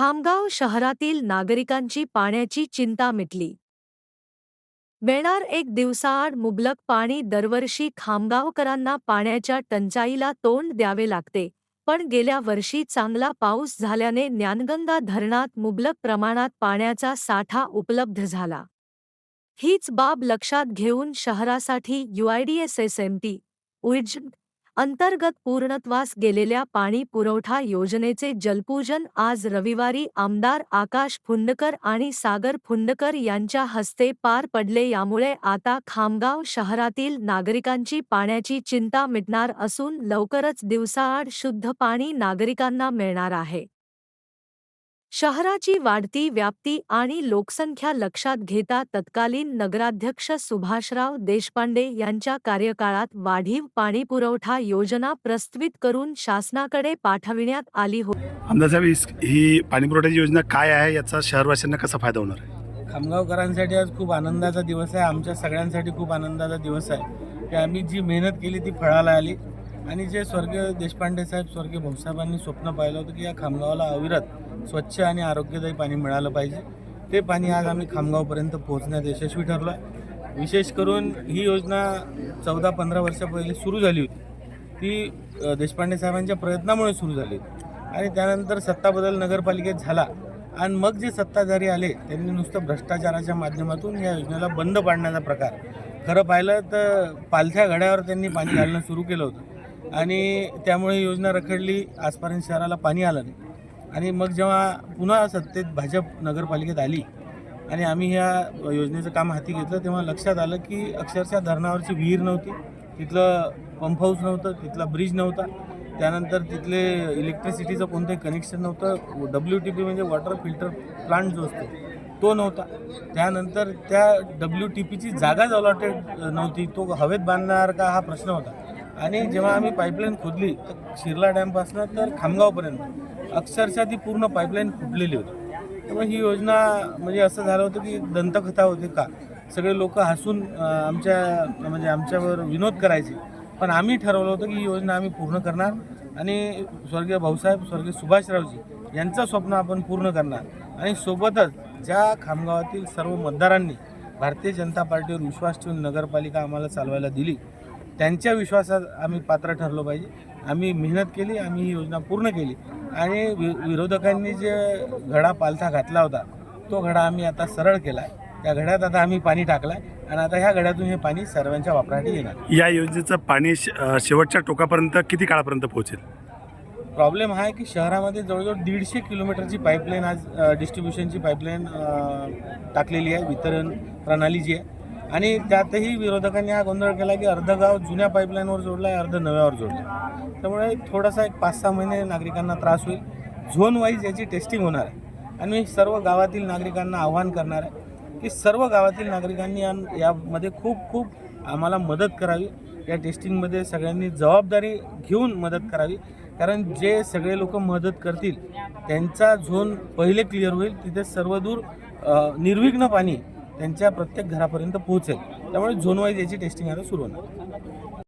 खामगाव शहरातील नागरिकांची पाण्याची चिंता मिटली. मिळणार एक दिवसाआड मुबलक पाणी दरवर्षी खामगावकरांना पाण्याच्या टंचाईला तोंड द्यावे लागते पण गेल्या वर्षी चांगला पाऊस झाल्याने ज्ञानगंगा धरणात मुबलक प्रमाणात पाण्याचा साठा उपलब्ध झाला. हीच बाब लक्षात घेऊन शहरासाठी युआयडीएसएसएमटी उइज अंतर्गत पूर्णत्वास गेलेल्या पाणी पुरवठा योजनेचे जलपूजन आज रविवारी आमदार आकाश फुंडकर आणि सागर फुंडकर यांच्या हस्ते पार पडले. यामुळे आता खामगाव शहरातील नागरिकांची पाण्याची चिंता मिटणार असून लवकरच दिवसाआड शुद्ध पाणी नागरिकांना मिळणार आहे. शहराची वाढती व्याप्ती आणि लोकसंख्या लक्षात घेता तत्कालीन नगराध्यक्ष सुभाषराव देशपांडे यांच्या कार्यकाळात वाढीव पाणीपुरवठा योजना प्रस्तावित करून शासनाकडे पाठविण्यात आली होती आमदार साहेब इस- ही पाणीपुरवठ्याची योजना काय आहे? याचा शहरवासियांना कसा फायदा होणार आहे? खामगावकरांसाठी आज खूप आनंदाचा दिवस आहे. आमच्या सगळ्यांसाठी खूप आनंदाचा दिवस आहे. की आम्ही जी मेहनत केली ती फळाला आली. आणि जे स्वर्गीय देशपांडे साहेब स्वर्गीय भाऊसाहेबांनी स्वप्न पाहिलं होतं की या खामगावाला अविरत स्वच्छ आणि आरोग्यदायी पाणी मिळालं पाहिजे. ते पाणी आज आम्ही खामगावपर्यंत पोहोचण्यात यशस्वी ठरलो आहे विशेष करून ही योजना चौदा पंधरा वर्षा पहिले सुरू झाली होती. ती देशपांडे साहेबांच्या प्रयत्नामुळे सुरू झाली आणि त्यानंतर सत्ता बदल नगरपालिकेत झाला. आणि मग जे सत्ताधारी आले त्यांनी नुसतं भ्रष्टाचाराच्या माध्यमातून या योजनेला बंद पाडण्याचा प्रकार. खरं पाहिलं तर पालथ्या घड्यावर त्यांनी पाणी घालणं सुरू केलं होतं. आणि त्यामुळे ही योजना रखडली. आजपर्यंत शहराला पाणी आलं नाही. आणि मग जेव्हा पुन्हा सत्तेत भाजप नगरपालिकेत आली आणि आम्ही ह्या योजनेचं काम हाती घेतलं तेव्हा लक्षात आलं की अक्षरशः धरणावरची विहीर नव्हती. तिथलं पंप हाऊस नव्हतं तिथला ब्रिज नव्हता. त्यानंतर तिथले इलेक्ट्रिसिटीचं कोणतंही कनेक्शन नव्हतं. डब्ल्यू टी पी म्हणजे वॉटर फिल्टर प्लांट जो असतो तो नव्हता. त्यानंतर त्या डब्ल्यू टी पीची जागाच अलॉटेड नव्हती तो हवेत बांधणार का हा प्रश्न होता. आणि जेव्हा आम्ही पाईपलाईन खोदली तर शिरला डॅमपासून तर खामगावपर्यंत. अक्षरशः ती पूर्ण पाईपलाईन फुटलेली होती. त्यामुळे ही योजना म्हणजे असं झालं होतं की दंतकथा होती का? सगळे लोक हसून आमच्या म्हणजे आमच्यावर विनोद करायचे. पण आम्ही ठरवलं होतं की ही योजना आम्ही पूर्ण करणार. आणि स्वर्गीय भाऊसाहेब स्वर्गीय सुभाषरावजी यांचं स्वप्न आपण पूर्ण करणार. आणि सोबतच ज्या खामगावातील सर्व मतदारांनी भारतीय जनता पार्टीवर विश्वास ठेवून नगरपालिका आम्हाला चालवायला दिली त्यांच्या विश्वासात आम्ही पात्र ठरलो पाहिजे. आम्ही मेहनत केली आम्ही ही योजना पूर्ण केली. आणि वि विरोधकांनी जे घडा पालथा घातला होता तो घडा आम्ही आता सरळ केला त्या घड्यात आता आम्ही पाणी टाकलं आहे आणि आता ह्या घड्यातून हे पाणी सर्वांच्या वापरासाठी येणार. या योजनेचं पाणी शेवटच्या टोकापर्यंत किती काळापर्यंत पोहोचेल? प्रॉब्लेम हा आहे की शहरामध्ये जवळजवळ दीडशे किलोमीटरची पाईपलाईन आज डिस्ट्रीब्युशनची पाईपलाईन टाकलेली आहे. वितरण प्रणाली जी आहे आणि त्यातही विरोधकांनी हा गोंधळ केला की अर्ध गाव जुन्या पाईपलाईनवर जोडलं आहे अर्ध नव्यावर जोडलं आहे त्यामुळे थोडासा एक पाच सहा महिने नागरिकांना त्रास होईल. झोन वाईज याची टेस्टिंग होणार आहे. आणि मी सर्व गावातील नागरिकांना आव्हान करणार आहे की सर्व गावातील नागरिकांनी या- यामध्ये खूप खूप आम्हाला मदत करावी. या टेस्टिंगमध्ये सगळ्यांनी जबाबदारी घेऊन मदत करावी. कारण जे सगळे लोक मदत करतील त्यांचा झोन पहिले क्लिअर होईल. तिथे सर्वदूर निर्विघ्न पाणी त्यांच्या प्रत्येक घरापर्यंत पोहोचेल. त्यामुळे झोन वाईज याची टेस्टिंग आता सुरू होणार.